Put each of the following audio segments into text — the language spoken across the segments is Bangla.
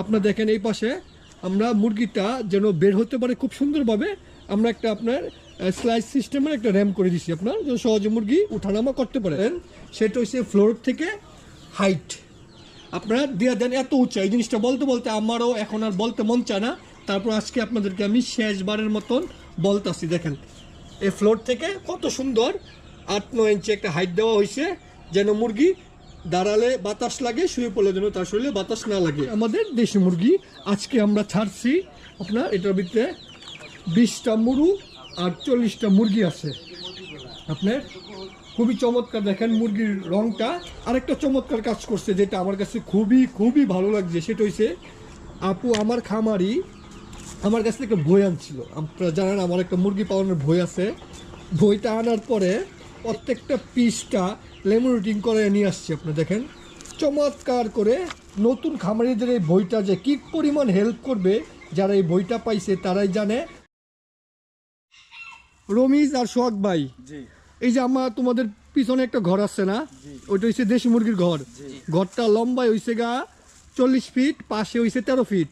আপনার দেখেন এই পাশে আমরা মুরগিটা যেন বের হতে পারে খুব সুন্দরভাবে, আমরা একটা আপনার স্লাইস সিস্টেমের একটা র্যাম করে দিছি আপনার, যেন সহজে মুরগি উঠানামা করতে পারেন সেটা হচ্ছে ফ্লোর থেকে হাইট আপনারা দিয়া দেন এত উঁচা, এই জিনিসটা বলতে বলতে আমারও এখন আর বলতে মন চায় না। তারপর আজকে আপনাদেরকে আমি শেষবারের মতন বলতাছি, দেখেন। এই ফ্লোর থেকে কত সুন্দর আট নয় ইঞ্চি একটা হাইট দেওয়া হয়েছে যেন মুরগি দাঁড়ালে বাতাস লাগে, শুয়ে পড়লে যেন তার শরীরে বাতাস না লাগে। আমাদের দেশি মুরগি, আজকে আমরা ছাড়ছি আপনার এটার ভিতরে বিশটা মুরু আর চল্লিশটা মুরগি আছে। আপনার খুবই চমৎকার দেখেন মুরগির রংটা। আরেকটা চমৎকার কাজ করছে যেটা আমার কাছে খুবই খুবই ভালো লাগছে, সেটা হচ্ছে আপু আমার খামারি আমার কাছ থেকে বই আনছিল। আপনারা জানেন আমার একটা মুরগি পালনের বই আছে। বইটা আনার পরে প্রত্যেকটা পিসটা লেমোরেটিং করে নিয়ে আসছি আপনি দেখেন। চমৎকার করে নতুন খামারিদের এই বইটা যে কি পরিমাণ হেল্প করবে যারা এই বইটা পাইছে তারাই জানে। রমিজ আর সোহাগ ভাই এই যে আমার তোমাদের পিছনে একটা ঘর আছে না? ওইটা হচ্ছে দেশি মুরগির ঘর। ঘরটা লম্বায় হইছে গা চল্লিশ ফিট পাশে হইছে তেরো ফিট।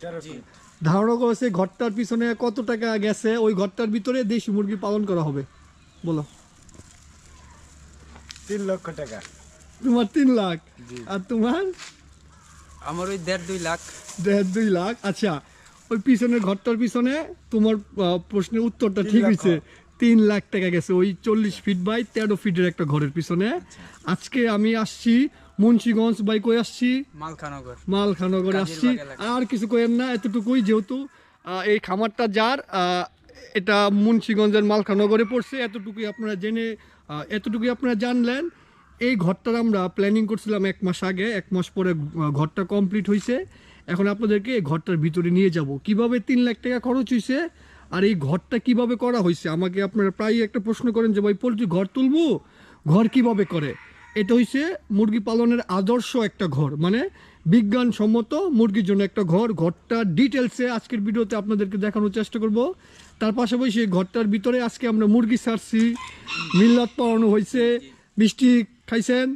ধারণা করেছে ঘরটার পিছনে কত টাকা গেছে ওই ঘরটার ভিতরে দেশি মুরগি পালন করা হবে। বলো। তিন লক্ষ টাকা। তোমার তিন লাখ। আর তোমার? আমার ওই দেড় দুই লাখ। দেড় দুই লাখ। আচ্ছা ওই পিছনের ঘরটার পিছনে তোমার প্রশ্নের উত্তরটা ঠিক হয়েছে তিন লাখ টাকা গেছে ওই চল্লিশ ফিট বাই তেরো ফিটের একটা ঘরের পিছনে। আজকে আমি আসছি মুন্সিগঞ্জ বাই কই আসছি? মালখানগর। মালখানগরে আসছি। আর কিছু কইেন না এতটুকুই যেহেতু এই খামারটা যার এটা মুন্সীগঞ্জের মালখানগরে পড়ছে। এতটুকুই আপনারা জেনে এতটুকুই আপনারা জানলেন। এই ঘরটার আমরা প্ল্যানিং করছিলাম এক মাস আগে। এক মাস পরে ঘরটা কমপ্লিট হয়েছে এখন আপনাদেরকে এই ঘরটার ভিতরে নিয়ে যাব। কীভাবে তিন লাখ টাকা খরচ হয়েছে আর এই ঘরটা কীভাবে করা হয়েছে আমাকে আপনারা প্রায় একটা প্রশ্ন করেন যে, ভাই, পোলট্রি ঘর তুলবো? ঘর কীভাবে করে? এটা হইছে মুরগি পালনের আদর্শ একটা ঘর। মানে বিজ্ঞানসম্মত মুরগির জন্য একটা ঘর। ঘরটা ডিটেলসে আজকের ভিডিওতে আপনাদেরকে দেখানোর চেষ্টা করব। তার পাশাপাশি ঘরটার ভিতরে আজকে আমরা মুরগি সারছি। মিল্লাত পাওয়ানো হয়েছে মিষ্টি খাইছেন?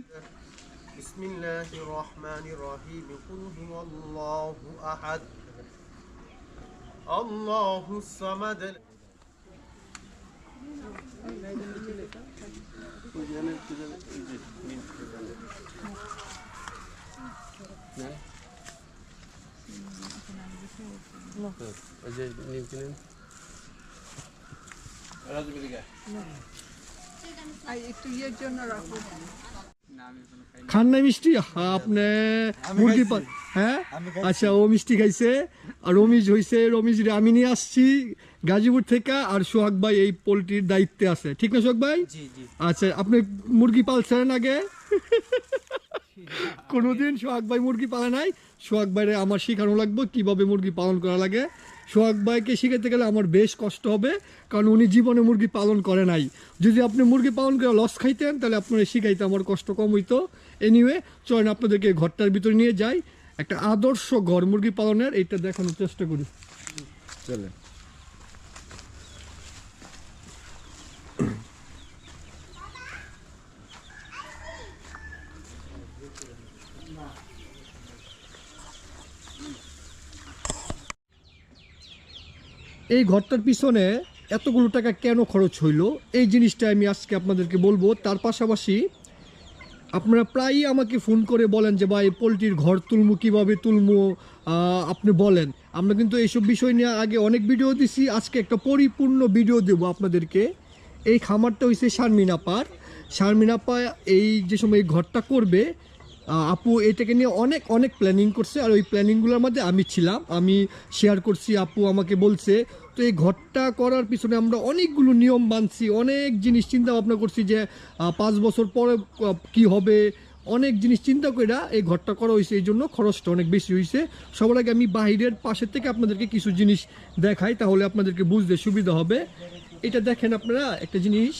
না আমি কোনো খাই খান নাই মিষ্টি হ্যাঁ, আপনি মুরগি পা- হ্যাঁ আচ্ছা ও মিষ্টি খাইছে আর রমিজ হইছে রমিজ রে আমি নিয়ে আসছি গাজীপুর থেকে আর সোহাগ ভাই এই পোলট্রির দায়িত্বে আছে। ঠিক না সোহাগ ভাই জি জি। আচ্ছা আপনি মুরগি পালছেন আগে কোনোদিন সোহাগ ভাই মুরগি পালে নাই। সোহাগ ভাইরে আমার শেখানো লাগবে কীভাবে মুরগি পালন করা লাগে। সোহাগ ভাইকে শিখাতে গেলে আমার বেশ কষ্ট হবে, কারণ উনি জীবনে মুরগি পালন করে নাই। যদি আপনি মুরগি পালন করে লস খাইতেন, তাহলে আপনার শিখাইতে আমার কষ্ট কম হইতো। এনিওয়ে চলেন আপনাদেরকে ঘরটার ভিতরে নিয়ে যাই। একটা আদর্শ ঘর মুরগি পালনের, এইটা দেখানোর চেষ্টা করি। চলে এই ঘরটার পিছনে এতগুলো টাকা কেন খরচ হইল? এই জিনিসটা আমি আজকে আপনাদেরকে বলব। তার পাশাপাশি আপনারা প্রায়ই আমাকে ফোন করে বলেন যে, ভাই, পোলট্রির ঘর তুলমু, কীভাবে তুলমু? আপনি বলেন। আমরা কিন্তু এইসব বিষয় নিয়ে আগে অনেক ভিডিও দিছি। আজকে একটা পরিপূর্ণ ভিডিও দেবো আপনাদেরকে। এই খামারটা হয়েছে শারমিনাপার শারমিনাপা এই যে সময় ঘরটা করবে আপু, এটাকে নিয়ে অনেক অনেক প্ল্যানিং করছে, আর ওই প্ল্যানিংগুলোর মধ্যে আমি ছিলাম। আমি শেয়ার করছি, আপু আমাকে বলছে, তো এই ঘরটা করার পিছনে আমরা অনেকগুলো নিয়ম মানছি, অনেক জিনিস চিন্তা ভাবনা করছি যে পাঁচ বছর পরে কি হবে? অনেক জিনিস চিন্তা করে এই ঘরটা করা হয়েছে এই জন্য খরচটা অনেক বেশি হয়েছে সবার আগে আমি বাহিরের পাশের থেকে আপনাদেরকে কিছু জিনিস দেখাই, তাহলে আপনাদেরকে বুঝতে সুবিধা হবে। এটা দেখেন আপনারা, একটা জিনিস,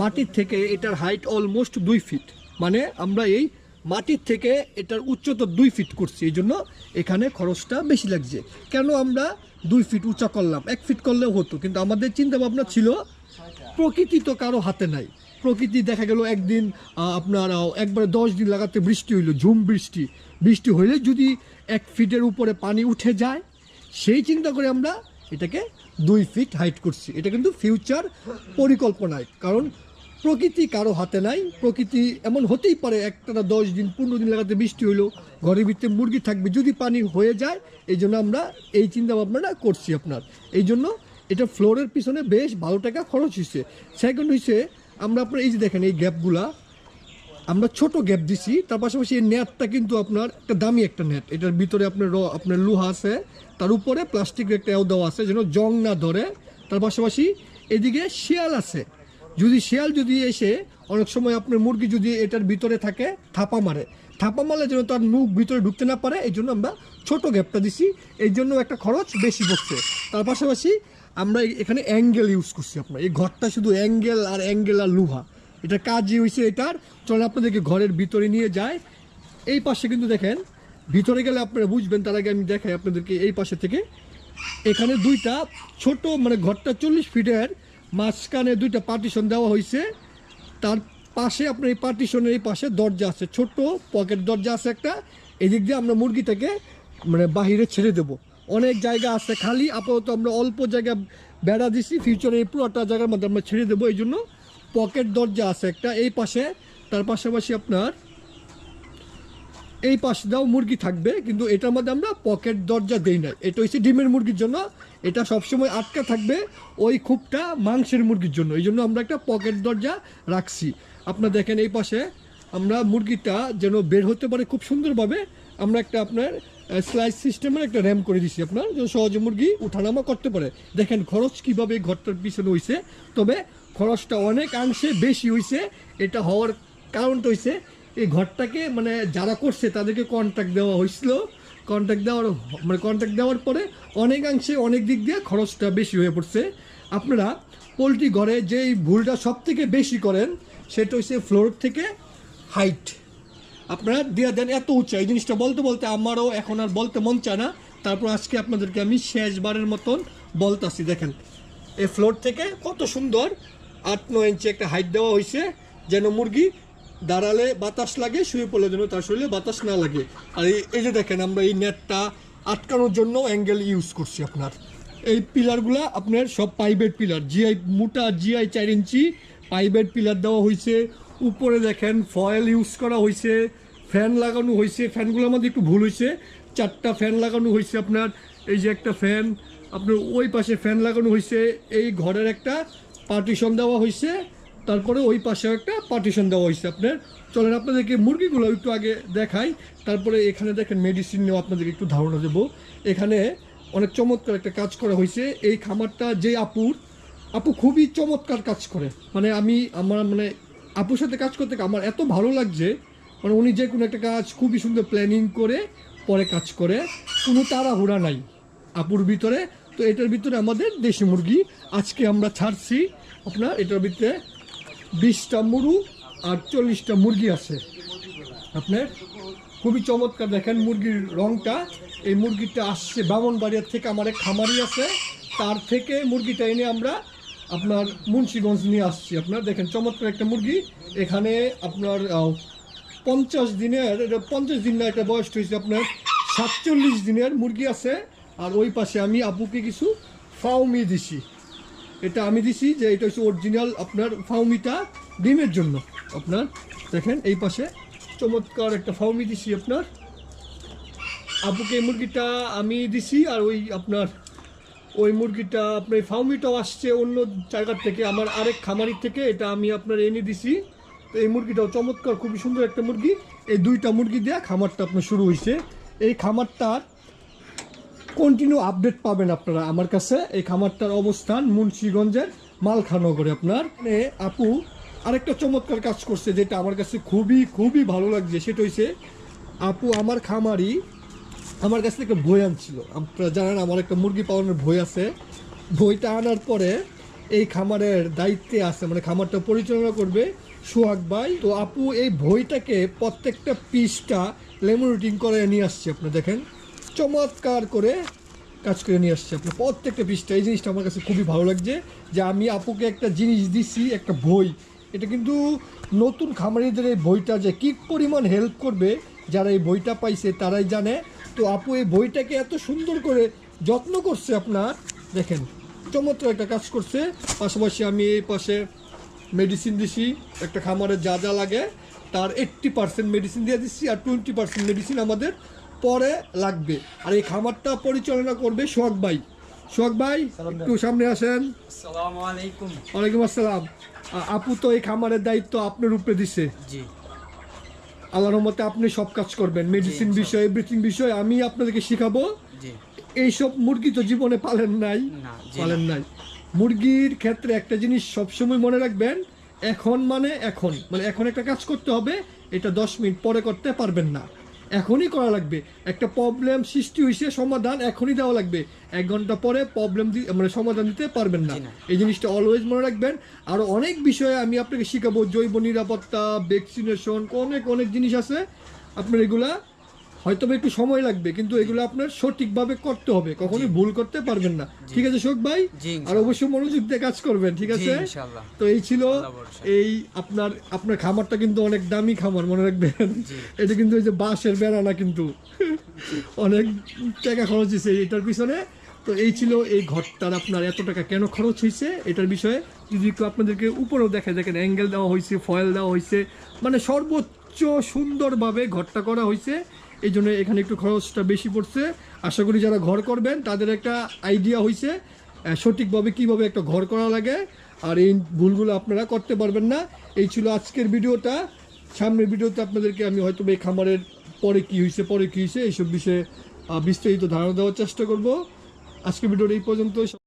মাটির থেকে এটার হাইট অলমোস্ট দুই ফিট মানে আমরা এই মাটির থেকে এটার উচ্চতা দুই ফিট করছি, এই জন্য এখানে খরচটা বেশি লাগছে। কেন আমরা দুই ফিট উঁচা করলাম? এক ফিট করলেও হতো, কিন্তু আমাদের চিন্তা ভাবনা ছিল প্রকৃতি তো কারও হাতে নাই। প্রকৃতি দেখা গেল একদিন আপনার একবারে দশ দিন লাগাতে বৃষ্টি হইল, ঝুম বৃষ্টি। বৃষ্টি হইলে যদি এক ফিটের উপরে পানি উঠে যায়, সেই চিন্তা করে আমরা এটাকে দুই ফিট হাইট করছি। এটা কিন্তু ফিউচার পরিকল্পনায়, কারণ প্রকৃতি কারও হাতে নাই, প্রকৃতি এমন হতেই পারে একটা দশ দিন, পনেরো দিন লাগাতে বৃষ্টি হইল, ঘরের ভিতরে মুরগি থাকবে, যদি পানি হয়ে যায়, এই জন্য আমরা এই চিন্তা ভাবনাটা করছি আপনার। এই জন্য এটা ফ্লোরের পিছনে বেশ ভালো টাকা খরচ হয়েছে সেকেন্ড হয়েছে আমরা আপনার এই যে দেখেন এই গ্যাপগুলা, আমরা ছোট গ্যাপ দিছি, তার পাশাপাশি এই নেটটা কিন্তু আপনার একটা দামি একটা নেট এটার ভিতরে আপনার র- আপনার লোহা আছে, তার উপরে প্লাস্টিকের একটা দেওয়া আছে, যেন জং না ধরে। তার পাশাপাশি এদিকে শিয়াল আছে। যদি শিয়াল যদি এসে অনেক সময় আপনার মুরগি যদি এটার ভিতরে থাকে, থাপা মারে। থাপা মারলে যেন তার মুখ ভিতরে ঢুকতে না পারে এই জন্য আমরা ছোট গ্যাপটা দিছি। এই জন্য একটা খরচ বেশি পড়ছে। তার পাশাপাশি আমরা এখানে অ্যাঙ্গেল ইউজ করছি আপনার এই ঘরটা শুধু অ্যাঙ্গেল আর অ্যাঙ্গেল আর লোহা। এটা কাজই হয়েছে এটার। চলেন আপনাদেরকে ঘরের ভিতরে নিয়ে যায় এই পাশে কিন্তু দেখেন, ভিতরে গেলে আপনারা বুঝবেন, তার আগে আমি দেখাই আপনাদেরকে এই পাশে থেকে। এখানে দুইটা ছোট মানে ঘরটা চল্লিশ ফিটের মাঝখানে দুইটা পার্টিশন দেওয়া হয়েছে তার পাশে আপনার এই পার্টিশনের এই পাশে দরজা আছে, ছোট্ট পকেট দরজা আছে একটা। এদিক দিয়ে আমরা মুরগিটাকে মানে বাহিরে ছেড়ে দেব। অনেক জায়গা আছে খালি, আপাতত আমরা অল্প জায়গা বেড়া দিছি ফিউচারে এই পুরোটা জায়গার মধ্যে আমরা ছেড়ে দেবো। এই জন্য পকেট দরজা আছে একটা, এই পাশে। তার পাশাপাশি আপনার এই পাশে দাও মুরগি থাকবে, কিন্তু এটার মধ্যে আমরা পকেট দরজা দেই না এটা হচ্ছে ডিমের মুরগির জন্য। এটা সবসময় আটকা থাকবে ওই খুবটা মাংসের মুরগির জন্য। এই জন্য আমরা একটা পকেট দরজা রাখছি। আপনার দেখেন এই পাশে আমরা মুরগিটা যেন বের হতে পারে খুব সুন্দরভাবে, আমরা একটা আপনার স্লাইস সিস্টেমের একটা র্যাম করে দিছি আপনার, যেন সহজে মুরগি উঠানামা করতে পারে। দেখেন খরচ কীভাবে ঘরটার পিছনে হয়েছে তবে খরচটা অনেকাংশে বেশি হয়েছে এটা হওয়ার কারণটা হয়েছে এই ঘরটাকে মানে যারা করছে তাদেরকে কন্ট্যাক্ট দেওয়া হয়েছিল। কন্ট্যাক্ট দেওয়ার মানে কন্ট্যাক্ট দেওয়ার পরে অনেকাংশে অনেক দিক দিয়ে খরচটা বেশি হয়ে পড়ছে। আপনারা পোলট্রি ঘরে যেই ভুলটা সব থেকে বেশি করেন, সেটা হচ্ছে ফ্লোর থেকে হাইট আপনারা দিয়ে দেন এত উঁচা। এই জিনিসটা বলতে বলতে আমারও এখন আর বলতে মন চায় না। তারপর আজকে আপনাদেরকে আমি শেষবারের মতন বলতাছি, দেখেন। এই ফ্লোর থেকে কত সুন্দর আট নয় ইঞ্চি একটা হাইট দেওয়া হয়েছে। যেন মুরগি দাঁড়ালে বাতাস লাগে, শুয়ে পড়লে যেন তার শরীরে বাতাস না লাগে। আর এই- যে দেখেন, আমরা এই নেটটা আটকানোর জন্য অ্যাঙ্গেল ইউজ করছি আপনার। এই পিলারগুলা আপনার সব পাইবেট পিলার জিআই মোটা জিআই চার ইঞ্চি পাইবেট পিলার দেওয়া হয়েছে উপরে দেখেন ফয়েল ইউজ করা হয়েছে ফ্যান লাগানো হয়েছে ফ্যানগুলো আমাদের একটু ভুল হয়েছে চারটা ফ্যান লাগানো হয়েছে আপনার। এই যে একটা ফ্যান আপনার ওই পাশে ফ্যান লাগানো হয়েছে এই ঘরের একটা পার্টিশন দেওয়া হয়েছে তারপরে ওই পাশেও একটা পার্টিশন দেওয়া হয়েছে আপনার। চলেন আপনাদেরকে মুরগিগুলো একটু আগে দেখাই। তারপরে এখানে দেখেন মেডিসিন নিয়েও আপনাদেরকে একটু ধারণা দেবো। এখানে অনেক চমৎকার একটা কাজ করা হয়েছে। এই খামারটা যে আপুর, আপু খুবই চমৎকার কাজ করে। মানে আমি আমার মানে আপুর সাথে কাজ করতে আমার এত ভালো লাগছে। মানে উনি যে কোনো একটা কাজ খুবই সুন্দর প্ল্যানিং করে, পরে কাজ করে। কোনো তাড়াহুড়া নাই আপুর ভিতরে। তো এটার ভিতরে আমাদের দেশি মুরগি। আজকে আমরা ছাড়ছি। আপনার এটার ভিতরে বিশটা মুরু আর চল্লিশটা মুরগি আছে। আপনার খুবই চমৎকার দেখেন মুরগির রংটা। এই মুরগিটা আসছে বামনবাড়িয়ার থেকে আমার এক খামারি আছে। তার থেকে মুরগিটা এনে আমরা আপনার মুন্সিগঞ্জ নিয়ে আসছি। আপনার দেখেন চমৎকার একটা মুরগি। এখানে আপনার পঞ্চাশ দিনের পঞ্চাশ দিন না, এটা বয়স হয়েছে আপনার সাতচল্লিশ দিনের মুরগি আছে। আর ওই পাশে আমি আপুকে কিছু ফাউমি দিছি। এটা আমি দিছি যে এটা হচ্ছে অরিজিনাল আপনার ফাউমিটা ডিমের জন্য। আপনার দেখেন এই পাশে চমৎকার একটা ফাউমি দিছি আপনার। আপুকে মুরগিটা আমি দিছি আর ওই আপনার, ওই মুরগিটা, আপনার ফাউমিটাও আসছে অন্য জায়গার থেকে, আমার আরেক খামারি থেকে, এটা আমি আপনার এনে দিছি। তো এই মুরগিটাও চমৎকার, খুবই সুন্দর একটা মুরগি। এই দুইটা মুরগি দেওয়া খামারটা আপনার শুরু হয়েছে এই খামারটার কন্টিনিউ আপডেট পাবেন আপনারা। আমার কাছে এই খামারটার অবস্থান মুন্সিগঞ্জের মালখানগরে আপনার। আপু আরেকটা চমৎকার কাজ করছে, যেটা আমার কাছে খুবই খুবই ভালো লাগছে। সেটা হচ্ছে আপু আমার খামারি আমার কাছে একটা বই আনছিল। আপনারা জানেন, আমার একটা মুরগি পালনের বই আছে। বইটা আনার পরে এই খামারের দায়িত্বে আছে মানে খামারটা পরিচালনা করবে সোহাগ ভাই। তো আপু এই বইটাকে প্রত্যেকটা পিসটা লেমোরেটিং করে নিয়ে আসছে, আপনি দেখেন। চমৎকার করে কাজ করে নিয়ে আসছে আপনার। প্রত্যেকটা পিসটা এই জিনিসটা আমার কাছে খুবই ভালো লাগছে যে আমি আপুকে একটা জিনিস দিছি, একটা বই। এটা কিন্তু নতুন খামারিদের এই বইটা যে কী পরিমাণ হেল্প করবে, যারা এই বইটা পাইছে তারাই জানে। তো আপু এই বইটাকে এত সুন্দর করে যত্ন করছে আপনার, দেখেন, চমৎকার একটা কাজ করছে। পাশাপাশি আমি এই পাশে মেডিসিন দিছি, একটা খামারে যা যা লাগে, তার এইট্টি পার্সেন্ট মেডিসিন দিয়ে দিচ্ছি আর টোয়েন্টি পার্সেন্ট মেডিসিন আমাদের পরে লাগবে। আর এই খামারটা পরিচালনা করবে সোহাগ ভাই। সোহাগ ভাই একটু সামনে আসেন। ওয়ালাইকুম আসসালাম। আপু তো এই খামারের দায়িত্ব আপনার উপরে দিছে। আল্লাহর মতে আপনি সব কাজ করবেন। মেডিসিন বিষয় এভরিথিং বিষয় আমি আপনাদেরকে শেখাবো। জি। এইসব মুরগি তো জীবনে পালেন নাই। পালেন নাই। মুরগির ক্ষেত্রে একটা জিনিস সবসময় মনে রাখবেন এখন মানে এখন। মানে এখন একটা কাজ করতে হবে এটা দশ মিনিট পরে করতে পারবেন না। এখনই করা লাগবে। একটা প্রবলেম সৃষ্টি হয়েছে সমাধান এখনই দেওয়া লাগবে। এক ঘণ্টা পরে প্রবলেম মানে সমাধান দিতে পারবেন না। এই জিনিসটা অলওয়েজ মনে রাখবেন। আর অনেক বিষয়ে আমি আপনাকে শিখাবো। জৈব নিরাপত্তা ভ্যাকসিনেশন অনেক অনেক জিনিস আছে। আপনার এগুলা হয়তো একটু সময় লাগবে কিন্তু এগুলো আপনার সঠিকভাবে করতে হবে। কখনোই ভুল করতে পারবেন না। ঠিক আছে শোক ভাই? আর অবশ্যই মনোযোগ দিয়ে কাজ করবেন ঠিক আছে? তো এই ছিল এই আপনার আপনার খামারটা কিন্তু অনেক দামি খামার মনে রাখবেন। এটা কিন্তু এই যে বাঁশের বেড়া না কিন্তু। অনেক টাকা খরচ হয়েছে এটার পিছনে। তো এই ছিল এই ঘরটার আপনার এত টাকা কেন খরচ হয়েছে এটার বিষয়ে। যদি একটু আপনাদেরকে উপরেও দেখে দেখেন অ্যাঙ্গেল দেওয়া হয়েছে ফয়েল দেওয়া হয়েছে মানে সর্বোচ্চ সুন্দরভাবে ঘরটা করা হয়েছে। এই জন্য এখানে একটু খরচটা বেশি পড়ছে। আশা করি যারা ঘর করবেন, তাদের একটা আইডিয়া হয়েছে সঠিকভাবে কীভাবে একটা ঘর করা লাগে। আর এই ভুলগুলো আপনারা করতে পারবেন না। এই ছিল আজকের ভিডিওটা। সামনের ভিডিওতে আপনাদেরকে আমি হয়তো এই খামারের পরে কি হয়েছে পরে কী হয়েছে এইসব বিষয়ে বিস্তারিত ধারণা দেওয়ার চেষ্টা করব। আজকের ভিডিওটা এই পর্যন্ত